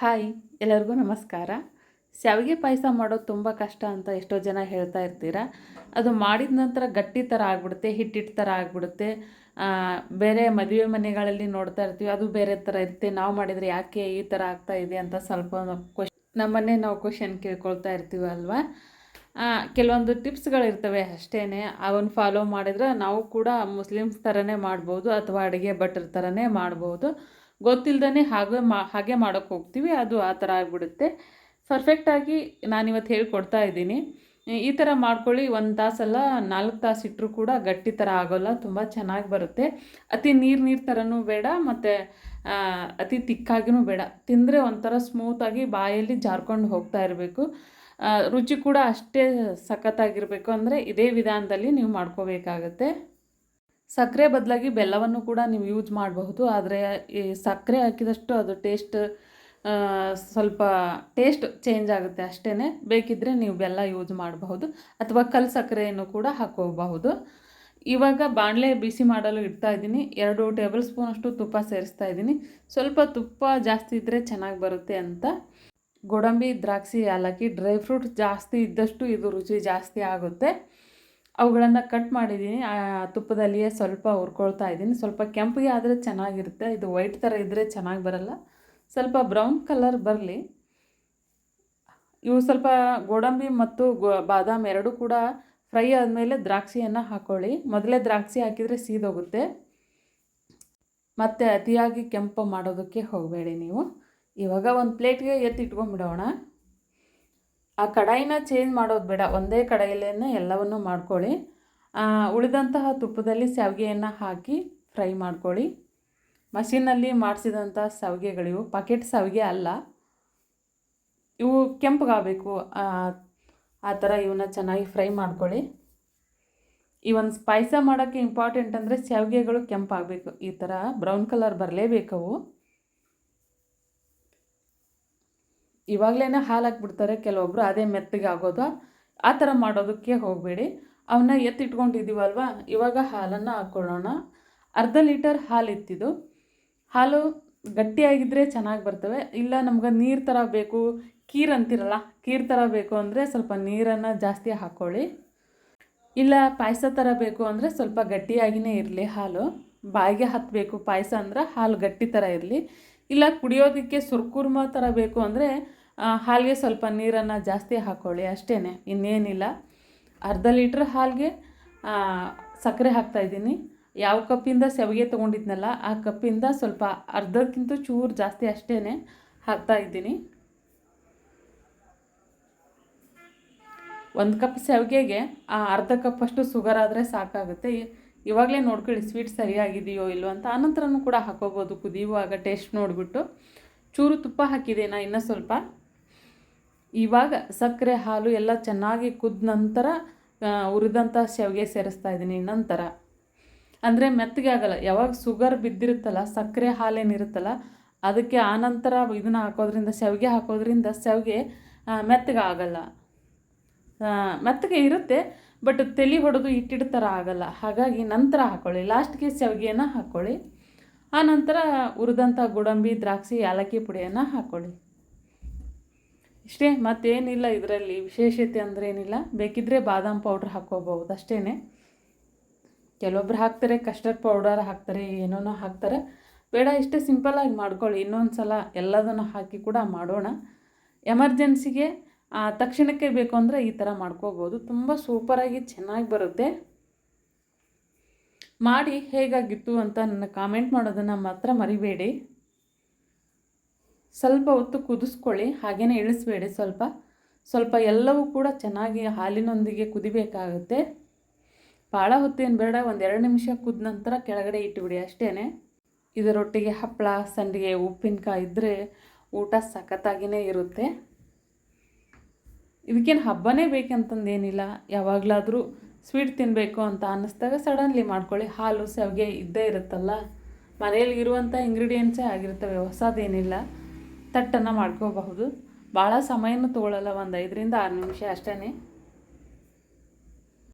Hi, ಎಲ್ಲರಿಗೂ ನಮಸ್ಕಾರ. ಶಾವಿಗೆ ಪಾಯಸ ಮಾಡೋದು ತುಂಬ ಕಷ್ಟ ಅಂತ ಎಷ್ಟೋ ಜನ ಹೇಳ್ತಾ ಇರ್ತೀರ. ಅದು ಮಾಡಿದ ನಂತರ ಗಟ್ಟಿ ಥರ ಆಗಿಬಿಡುತ್ತೆ, ಹಿಟ್ಟಿಟ್ಟು ಥರ ಆಗಿಬಿಡುತ್ತೆ. ಬೇರೆ ಮದುವೆ ಮನೆಗಳಲ್ಲಿ ನೋಡ್ತಾ ಇರ್ತೀವಿ, ಅದು ಬೇರೆ ಥರ ಇರುತ್ತೆ. ನಾವು ಮಾಡಿದರೆ ಯಾಕೆ ಈ ಥರ ಆಗ್ತಾ ಇದೆ ಅಂತ ಸ್ವಲ್ಪ ಕ್ವಶ್ ನಮ್ಮನ್ನೇ ನಾವು ಕ್ವಶನ್ ಕೇಳ್ಕೊಳ್ತಾ ಇರ್ತೀವಿ ಅಲ್ವಾ? ಕೆಲವೊಂದು ಟಿಪ್ಸ್ಗಳಿರ್ತವೆ ಅಷ್ಟೇ ಅವನ್ನ ಫಾಲೋ ಮಾಡಿದ್ರೆ ನಾವು ಕೂಡ ಮುಸ್ಲಿಮ್ಸ್ ಥರನೇ ಮಾಡ್ಬೋದು ಅಥವಾ ಅಡುಗೆ ಭಟ್ರ ಥರನೇ ಮಾಡ್ಬೋದು. ಗೊತ್ತಿಲ್ಲದೇ ಹಾಗೆ ಮಾ, ಹಾಗೆ ಮಾಡೋಕ್ಕೆ ಹೋಗ್ತೀವಿ, ಅದು ಆ ಥರ ಆಗಿಬಿಡುತ್ತೆ. ಪರ್ಫೆಕ್ಟಾಗಿ ನಾನಿವತ್ತು ಹೇಳ್ಕೊಡ್ತಾ ಇದ್ದೀನಿ. ಈ ಥರ ಮಾಡ್ಕೊಳ್ಳಿ, ಒಂದು ತಾಸಲ್ಲ, ನಾಲ್ಕು ತಾಸು ಇಟ್ಟರೂ ಕೂಡ ಗಟ್ಟಿ ಥರ ಆಗೋಲ್ಲ, ತುಂಬ ಚೆನ್ನಾಗಿ ಬರುತ್ತೆ. ಅತಿ ನೀರು ನೀರು ಥರನೂ ಬೇಡ, ಮತ್ತು ಅತಿ ತಿಕ್ಕಾಗಿನೂ ಬೇಡ. ತಿಂದರೆ ಒಂಥರ ಸ್ಮೂತಾಗಿ ಬಾಯಲ್ಲಿ ಜಾರ್ಕೊಂಡು ಹೋಗ್ತಾ ಇರಬೇಕು. ರುಚಿ ಕೂಡ ಅಷ್ಟೇ ಸಖತ್ತಾಗಿರಬೇಕು, ಅಂದರೆ ಇದೇ ವಿಧಾನದಲ್ಲಿ ನೀವು ಮಾಡ್ಕೋಬೇಕಾಗತ್ತೆ. ಸಕ್ಕರೆ ಬದಲಾಗಿ ಬೆಲ್ಲವನ್ನು ಕೂಡ ನೀವು ಯೂಸ್ ಮಾಡಬಹುದು. ಆದರೆ ಈ ಸಕ್ಕರೆ ಹಾಕಿದಷ್ಟು ಅದು ಟೇಸ್ಟ್ ಸ್ವಲ್ಪ ಟೇಸ್ಟ್ ಚೇಂಜ್ ಆಗುತ್ತೆ ಅಷ್ಟೇ ಬೇಕಿದ್ದರೆ ನೀವು ಬೆಲ್ಲ ಯೂಸ್ ಮಾಡಬಹುದು. ಅಥವಾ ಕಲ್ ಸಕ್ಕರೆಯನ್ನು ಕೂಡ ಹಾಕೋಬಹುದು. ಇವಾಗ ಬಾಣಲೆ ಬಿಸಿ ಮಾಡಲು ಇಡ್ತಾ ಇದ್ದೀನಿ. ಎರಡು ಟೇಬಲ್ ಸ್ಪೂನಷ್ಟು ತುಪ್ಪ ಸೇರಿಸ್ತಾ ಇದ್ದೀನಿ. ಸ್ವಲ್ಪ ತುಪ್ಪ ಜಾಸ್ತಿ ಇದ್ದರೆ ಚೆನ್ನಾಗಿ ಬರುತ್ತೆ ಅಂತ. ಗೋಡಂಬಿ, ದ್ರಾಕ್ಷಿ, ಏಲಕ್ಕಿ ಡ್ರೈ ಫ್ರೂಟ್ ಜಾಸ್ತಿ ಇದ್ದಷ್ಟು ಇದು ರುಚಿ ಜಾಸ್ತಿ ಆಗುತ್ತೆ. ಅವುಗಳನ್ನು ಕಟ್ ಮಾಡಿದ್ದೀನಿ ಆ ತುಪ್ಪದಲ್ಲಿಯೇ ಸ್ವಲ್ಪ ಹುರ್ಕೊಳ್ತಾ ಇದ್ದೀನಿ. ಸ್ವಲ್ಪ ಕೆಂಪಿಗೆ ಆದರೆ ಚೆನ್ನಾಗಿರುತ್ತೆ. ಇದು ವೈಟ್ ಥರ ಇದ್ದರೆ ಚೆನ್ನಾಗಿ ಬರಲ್ಲ. ಸ್ವಲ್ಪ ಬ್ರೌನ್ ಕಲರ್ ಬರಲಿ. ಇವು ಸ್ವಲ್ಪ ಗೋಡಂಬಿ ಮತ್ತು ಬಾದಾಮ್ ಎರಡೂ ಕೂಡ ಫ್ರೈ ಆದಮೇಲೆ ದ್ರಾಕ್ಷಿಯನ್ನು ಹಾಕ್ಕೊಳ್ಳಿ ಮೊದಲೇ ದ್ರಾಕ್ಷಿ ಹಾಕಿದರೆ ಸೀದೋಗುತ್ತೆ. ಮತ್ತು ಅತಿಯಾಗಿ ಕೆಂಪು ಮಾಡೋದಕ್ಕೆ ಹೋಗಬೇಡಿ ನೀವು. ಇವಾಗ ಒಂದು ಪ್ಲೇಟ್ಗೆ ಎತ್ತಿಟ್ಕೊಂಡ್ಬಿಡೋಣ. ಆ ಕಡಾಯಿನ ಚೇಂಜ್ ಮಾಡೋದು ಬೇಡ, ಒಂದೇ ಕಡಾಯಿಲೇ ಎಲ್ಲವನ್ನು ಮಾಡ್ಕೊಳ್ಳಿ. ಉಳಿದಂತಹ ತುಪ್ಪದಲ್ಲಿ ಶಾವಿಗೆಯನ್ನು ಹಾಕಿ ಫ್ರೈ ಮಾಡ್ಕೊಳ್ಳಿ. ಮಷೀನಲ್ಲಿ ಮಾಡಿಸಿದಂಥ ಶಾವಿಗೆಗಳಿವು ಪಾಕೆಟ್ ಶಾವಿಗೆ ಅಲ್ಲ. ಇವು ಕೆಂಪಗಾಗಬೇಕು. ಆ ಥರ ಇವನ್ನ ಚೆನ್ನಾಗಿ ಫ್ರೈ ಮಾಡ್ಕೊಳ್ಳಿ. ಈ ಒಂದು ಪಾಯಸ ಮಾಡೋಕ್ಕೆ ಇಂಪಾರ್ಟೆಂಟ್ ಅಂದರೆ ಶಾವಿಗೆಗಳು ಕೆಂಪಾಗಬೇಕು. ಈ ಥರ ಬ್ರೌನ್ ಕಲರ್ ಬರಲೇಬೇಕವು. ಇವಾಗಲೇ ಹಾಲು ಹಾಕ್ಬಿಡ್ತಾರೆ ಕೆಲವೊಬ್ಬರು ಅದೇ ಮೆತ್ತಗೆ ಆಗೋದು ಆ ಥರ ಮಾಡೋದಕ್ಕೆ ಹೋಗಬೇಡಿ. ಅವನ್ನ ಎತ್ತಿಟ್ಕೊಂಡಿದ್ದೀವಲ್ವ? ಇವಾಗ ಹಾಲನ್ನು ಹಾಕ್ಕೊಳ್ಳೋಣ. ಅರ್ಧ ಲೀಟರ್ ಹಾಲು ಇತ್ತಿದ್ದು ಹಾಲು ಗಟ್ಟಿಯಾಗಿದ್ದರೆ ಚೆನ್ನಾಗಿ ಬರ್ತವೆ. ಇಲ್ಲ ನಮ್ಗೆ ನೀರು ಥರ ಬೇಕು. ಕೀರ್ ಅಂತಿರಲ್ಲ ಕೀರ್ ಥರ ಬೇಕು ಅಂದರೆ ಸ್ವಲ್ಪ ನೀರನ್ನು ಜಾಸ್ತಿ ಹಾಕ್ಕೊಳ್ಳಿ. ಇಲ್ಲ ಪಾಯಸ ಥರ ಬೇಕು ಅಂದರೆ ಸ್ವಲ್ಪ ಗಟ್ಟಿಯಾಗಿಯೇ ಇರಲಿ ಹಾಲು. ಬಾಯಿಗೆ ಹತ್ತಬೇಕು ಪಾಯಸ ಅಂದ್ರೆ ಹಾಲು ಗಟ್ಟಿ ಥರ ಇರಲಿ. ಇಲ್ಲ ಕುಡಿಯೋದಕ್ಕೆ ಸುರ್ಕುರ್ಮ ಥರ ಬೇಕು ಅಂದರೆ ಹಾಲಿಗೆ ಸ್ವಲ್ಪ ನೀರನ್ನು ಜಾಸ್ತಿ ಹಾಕ್ಕೊಳ್ಳಿ ಅಷ್ಟೇ ಇನ್ನೇನಿಲ್ಲ. ಅರ್ಧ ಲೀಟ್ರ್ ಹಾಲಿಗೆ ಸಕ್ಕರೆ ಹಾಕ್ತಾಯಿದ್ದೀನಿ ಯಾವ ಕಪ್ಪಿಂದ ಸೆವಿಗೆ ತೊಗೊಂಡಿದ್ನಲ್ಲ, ಆ ಕಪ್ಪಿಂದ ಸ್ವಲ್ಪ ಅರ್ಧಕ್ಕಿಂತ ಚೂರು ಜಾಸ್ತಿ ಅಷ್ಟೇ ಹಾಕ್ತಾಯಿದ್ದೀನಿ ಒಂದು ಕಪ್ ಸೆವಿಗೆಗೆ, ಆ, ಅರ್ಧ ಕಪ್ಪಷ್ಟು ಸುಗರ್ ಆದರೆ ಸಾಕಾಗುತ್ತೆ. ಇವಾಗಲೇ ನೋಡ್ಕೊಳ್ಳಿ ಸ್ವೀಟ್ ಸರಿಯಾಗಿದೆಯೋ ಇಲ್ಲೋ ಅಂತ. ಆನಂತರನೂ ಕೂಡ ಹಾಕೋಬೋದು, ಕುದಿಯುವಾಗ ಟೇಸ್ಟ್ ನೋಡಿಬಿಟ್ಟು. ಚೂರು ತುಪ್ಪ ಹಾಕಿದೆ ನಾ ಇನ್ನೂ ಸ್ವಲ್ಪ. ಇವಾಗ ಸಕ್ಕರೆ ಹಾಲು ಎಲ್ಲ ಚೆನ್ನಾಗಿ ಕುದ್ದ ನಂತರ ಹುರಿದಂಥ ಶಾವಿಗೆ ಸೇರಿಸ್ತಾ ಇದ್ದೀನಿ ನಂತರ. ಅಂದರೆ ಮೆತ್ತಗೆ ಆಗಲ್ಲ, ಯಾವಾಗ ಸುಗರ್ ಬಿದ್ದಿರುತ್ತಲ್ಲ, ಸಕ್ಕರೆ ಹಾಲೇನಿರುತ್ತಲ್ಲ ಅದಕ್ಕೆ ಆನಂತರ ಇದನ್ನು ಹಾಕೋದ್ರಿಂದ, ಶಾವಿಗೆ ಹಾಕೋದ್ರಿಂದ ಶಾವಿಗೆ ಮೆತ್ತಗೆ ಆಗಲ್ಲ. ಮೆತ್ತಗೆ ಇರುತ್ತೆ, ಬಟ್ ತಲೆ ಹೊಡೆದು ಇಟ್ಟಿಡ ಥರ ಆಗಲ್ಲ. ಹಾಗಾಗಿ ನಂತರ ಹಾಕ್ಕೊಳ್ಳಿ ಲಾಸ್ಟ್ಗೆ ಶಾವಿಗೆಯನ್ನು ಹಾಕ್ಕೊಳ್ಳಿ ಆನಂತರ ಹುರಿದಂಥ ಗೋಡಂಬಿ, ದ್ರಾಕ್ಷಿ, ಏಲಕ್ಕಿ ಪುಡಿಯನ್ನು ಹಾಕ್ಕೊಳ್ಳಿ ಇಷ್ಟೇ, ಮತ್ತೇನಿಲ್ಲ ಇದರಲ್ಲಿ. ವಿಶೇಷತೆ ಅಂದರೆ ಏನಿಲ್ಲ. ಬೇಕಿದ್ದರೆ ಬಾದಾಮ್ ಪೌಡ್ರ್ ಹಾಕ್ಕೋಬಹುದು ಅಷ್ಟೇ ಕೆಲವೊಬ್ರು ಹಾಕ್ತಾರೆ ಕಸ್ಟರ್ಡ್ ಪೌಡರ್ ಹಾಕ್ತಾರೆ, ಏನೋನೋ ಹಾಕ್ತಾರೆ. ಬೇಡ, ಇಷ್ಟೇ ಸಿಂಪಲ್ಲಾಗಿ ಮಾಡ್ಕೊಳ್ಳಿ. ಇನ್ನೊಂದು ಸಲ ಎಲ್ಲದನ್ನು ಹಾಕಿ ಕೂಡ ಮಾಡೋಣ. ಎಮರ್ಜೆನ್ಸಿಗೆ ತಕ್ಷಣಕ್ಕೆ ಬೇಕು ಅಂದರೆ ಈ ಥರ ಮಾಡ್ಕೋಬೋದು. ತುಂಬ ಸೂಪರಾಗಿ ಚೆನ್ನಾಗಿ ಬರುತ್ತೆ. ಮಾಡಿ ಹೇಗಾಗಿತ್ತು ಅಂತ ನನ್ನ ಕಾಮೆಂಟ್ ಮಾಡೋದನ್ನು ಮಾತ್ರ ಮರಿಬೇಡಿ. ಸ್ವಲ್ಪ ಹೊತ್ತು ಕುದಿಸ್ಕೊಳ್ಳಿ ಹಾಗೇ ಇಳಿಸ್ಬೇಡಿ ಸ್ವಲ್ಪ. ಸ್ವಲ್ಪ ಎಲ್ಲವೂ ಕೂಡ ಚೆನ್ನಾಗಿ ಹಾಲಿನೊಂದಿಗೆ ಕುದಿಬೇಕಾಗುತ್ತೆ. ಭಾಳ ಹೊತ್ತೇನು ಬೇಡ, ಒಂದು ಎರಡು ನಿಮಿಷ ಕುದ ನಂತರ ಕೆಳಗಡೆ ಇಟ್ಟುಬಿಡಿ ಅಷ್ಟೇ ಇದರೊಟ್ಟಿಗೆ ಹಪ್ಪಳ ಸಂಡಿಗೆ, ಉಪ್ಪಿನಕಾಯಿ ಇದ್ದರೆ ಊಟ ಸಖತ್ತಾಗಿಯೇ ಇರುತ್ತೆ. ಇದಕ್ಕೇನು ಹಬ್ಬನೇ ಬೇಕಂತಂದೇನಿಲ್ಲ. ಯಾವಾಗಲಾದರೂ ಸ್ವೀಟ್ ತಿನ್ನಬೇಕು ಅಂತ ಅನ್ನಿಸ್ದಾಗ ಸಡನ್ಲಿ ಮಾಡ್ಕೊಳ್ಳಿ. ಹಾಲು, ಸೆವಗೆ ಇದ್ದೇ ಇರುತ್ತಲ್ಲ. ಮನೆಯಲ್ಲಿ ಇರುವಂಥ ಇಂಗ್ರೀಡಿಯೆಂಟ್ಸೇ ಆಗಿರ್ತವೆ, ಹೊಸದೇನಿಲ್ಲ. ತಟ್ಟನ್ನು ಮಾಡ್ಕೋಬಹುದು. ಭಾಳ ಸಮಯನೂ ತೊಗೊಳ್ಳಲ್ಲ ಒಂದು ಐದರಿಂದ ಆರು ನಿಮಿಷ ಅಷ್ಟೇ